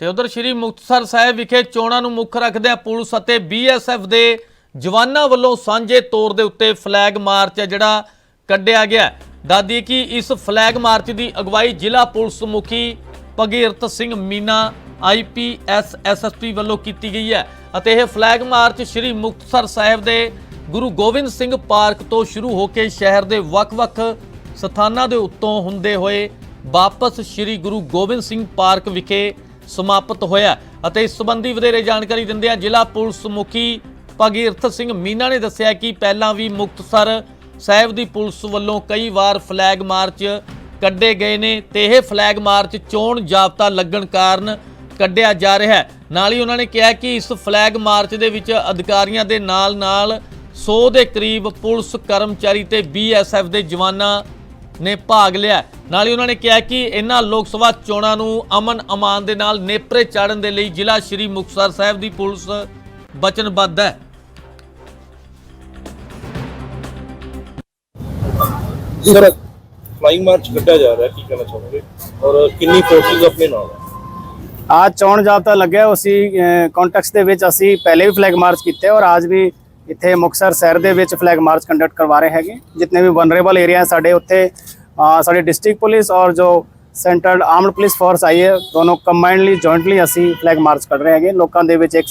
ਤੇ ਉਧਰ ਸ਼੍ਰੀ ਮੁਕਤਸਰ ਸਾਹਿਬ ਵਿਖੇ ਚੋਣਾਂ ਨੂੰ ਮੁੱਖ ਰੱਖਦਿਆਂ ਪੁਲਿਸ ਅਤੇ ਬੀਐਸਐਫ ਦੇ ਜਵਾਨਾਂ ਵੱਲੋਂ ਸਾਂਝੇ ਤੌਰ ਦੇ ਉੱਤੇ ਫਲੈਗ ਮਾਰਚ ਹੈ, ਜਿਹੜਾ ਕੱਢਿਆ ਗਿਆ ਦਾਦੀ ਕਿ ਇਸ ਫਲੈਗ ਮਾਰਚ ਦੀ ਅਗਵਾਈ ਜ਼ਿਲ੍ਹਾ ਪੁਲਿਸ ਮੁਖੀ ਭਗੀਰਥ ਸਿੰਘ ਮੀਨਾ ਆਈਪੀਐਸ ਐਸਐਸਪੀ ਵੱਲੋਂ ਕੀਤੀ ਗਈ ਹੈ ਅਤੇ ਇਹ ਫਲੈਗ ਮਾਰਚ ਸ਼੍ਰੀ ਮੁਕਤਸਰ ਸਾਹਿਬ ਦੇ ਗੁਰੂ ਗੋਬਿੰਦ ਸਿੰਘ ਪਾਰਕ ਤੋਂ ਸ਼ੁਰੂ ਹੋ ਕੇ ਸ਼ਹਿਰ ਦੇ ਵੱਖ-ਵੱਖ ਸਥਾਨਾਂ ਦੇ ਉੱਤੋਂ ਹੁੰਦੇ ਹੋਏ ਵਾਪਸ ਸ਼੍ਰੀ ਗੁਰੂ ਗੋਬਿੰਦ ਸਿੰਘ ਪਾਰਕ ਵਿਖੇ ਸਮਾਪਤ ਹੋਇਆ ਅਤੇ ਇਸ ਸੰਬੰਧੀ ਵਧੇਰੇ ਜਾਣਕਾਰੀ ਦਿੰਦਿਆਂ ਜ਼ਿਲ੍ਹਾ ਪੁਲਿਸ ਮੁਖੀ ਭਗੀਰਥ ਸਿੰਘ ਮੀਨਾ ਨੇ ਦੱਸਿਆ ਕਿ ਪਹਿਲਾਂ ਵੀ ਮੁਕਤਸਰ ਸਾਹਿਬ ਦੀ ਪੁਲਿਸ ਵੱਲੋਂ ਕਈ ਵਾਰ ਫਲੈਗ ਮਾਰਚ ਕੱਢੇ ਗਏ ਨੇ ਤੇ ਇਹ ਫਲੈਗ ਮਾਰਚ ਚੋਣ ਜਾਬਤਾ ਲੱਗਣ ਕਾਰਨ ਕੱਢਿਆ ਜਾ ਰਿਹਾ ਹੈ। ਨਾਲ ਹੀ ਉਹਨਾਂ ਨੇ ਕਿਹਾ ਕਿ ਇਸ ਫਲੈਗ ਮਾਰਚ ਦੇ ਵਿੱਚ ਅਧਿਕਾਰੀਆਂ ਦੇ ਨਾਲ-ਨਾਲ 100 ਦੇ ਕਰੀਬ ਪੁਲਿਸ ਕਰਮਚਾਰੀ ਤੇ ਬੀਐਸਐਫ ਦੇ ਜਵਾਨਾਂ ਨੇ ਭਾਗ ਲਿਆ ਨਾਲ ਹੀ ਉਹਨਾਂ ਨੇ ਕਿਹਾ ਕਿ ਇਹਨਾਂ ਲੋਕ ਸਭਾ ਚੋਣਾਂ ਨੂੰ ਅਮਨ ਅਮਾਨ ਦੇ ਨਾਲ ਨੇਪਰੇ ਚਾੜਨ ਦੇ ਲਈ ਜ਼ਿਲ੍ਹਾ ਸ਼੍ਰੀ ਮੁਕਤਸਰ ਸਾਹਿਬ ਦੀ ਪੁਲਿਸ ਵਚਨਬੱਧ ਹੈ। ਸਰ ਫਲਾਈਂਗ ਮਾਰਚ ਕੱਢਿਆ ਜਾ ਰਿਹਾ ਕੀ ਕਹਿਣਾ ਚਾਹੋਗੇ? ਔਰ ਕਿੰਨੀ ਫੋਰਸਿਸ ਆਪਣੇ ਨਾਲ ਹੈ? आज ਚੋਣ ਜਾਬਤਾ ਲੱਗਿਆ ਉਸੇ ਕੰਟੈਕਸਟ ਦੇ ਵਿੱਚ ਅਸੀਂ ਪਹਿਲੇ ਵੀ ਫਲੈਗ ਮਾਰਚ ਕੀਤੇ ਔਰ ਅੱਜ ਵੀ ਇੱਥੇ ਮੁਕਤਸਰ ਸ਼ਹਿਰ ਦੇ ਵਿੱਚ ਫਲੈਗ ਮਾਰਚ ਕੰਡਕਟ ਕਰਵਾ ਰਹੇ ਹੈਗੇ ਜਿੰਨੇ ਵੀ ਵਨਰੇਬਲ ਏਰੀਆ ਸਾਡੇ ਉੱਥੇ ਅ, ਸਾਡੀ ਡਿਸਟ੍ਰਿਕਟ ਪੁਲਿਸ ਔਰ ਜੋ ਸੈਂਟਰਲ ਆਰਮਡ ਪੁਲਿਸ ਫੋਰਸ ਆਈ ਹੈ ਦੋਨੋਂ ਕੰਬਾਈਨਡਲੀ ਜੁਆਇੰਟਲੀ ਅਸੀਂ ਫਲੈਗ ਮਾਰਚ ਕਰ ਰਹੇ ਹੈਗੇ ਲੋਕਾਂ ਦੇ ਵਿੱਚ ਇੱਕ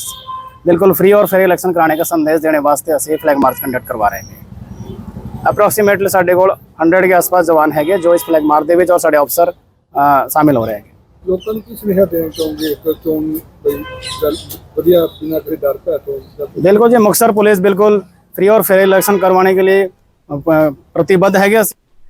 ਬਿਲਕੁਲ ਫ੍ਰੀ ਔਰ ਫੇਅਰ ਇਲੈਕਸ਼ਨ ਕਰਾਣੇ ਦਾ ਸੰਦੇਸ਼ ਦੇਣੇ ਵਾਸਤੇ ਅਸੀਂ ਫਲੈਗ ਮਾਰਚ ਕੰਡਕਟ ਕਰਵਾ ਰਹੇ ਹੈਗੇ ਅਪਰੋਕਸੀਮੇਟਲੀ ਸਾਡੇ ਕੋਲ 100 ਦੇ ਆਸ-ਪਾਸ ਜਵਾਨ ਹੈਗੇ ਜੋ ਇਸ ਫਲੈਗ ਮਾਰਚ ਦੇ ਵਿੱਚ ਔਰ ਸਾਡੇ ਅਫਸਰ ਅ, ਸ਼ਾਮਿਲ ਹੋ ਰਹੇ ਹੈਗੇ ਲੋਕਾਂ ਨੂੰ ਕੀ ਸੁਨੇਹਾ ਦੇਣਾ ਚਾਹੋਗੇ ਇੱਕ ਚੋਣ ਬਈ ਗੱਲ ਵਧੀਆ ਬਿਨਾਂ ਕਿਸੇ ਡਰ ਭੈ ਤੋਂ ਜਾਂ बिल्कुल जी मुक्तसर पुलिस बिल्कुल फ्री और फेयर इलेक्शन करवाने के लिए अ, प्रतिबद्ध है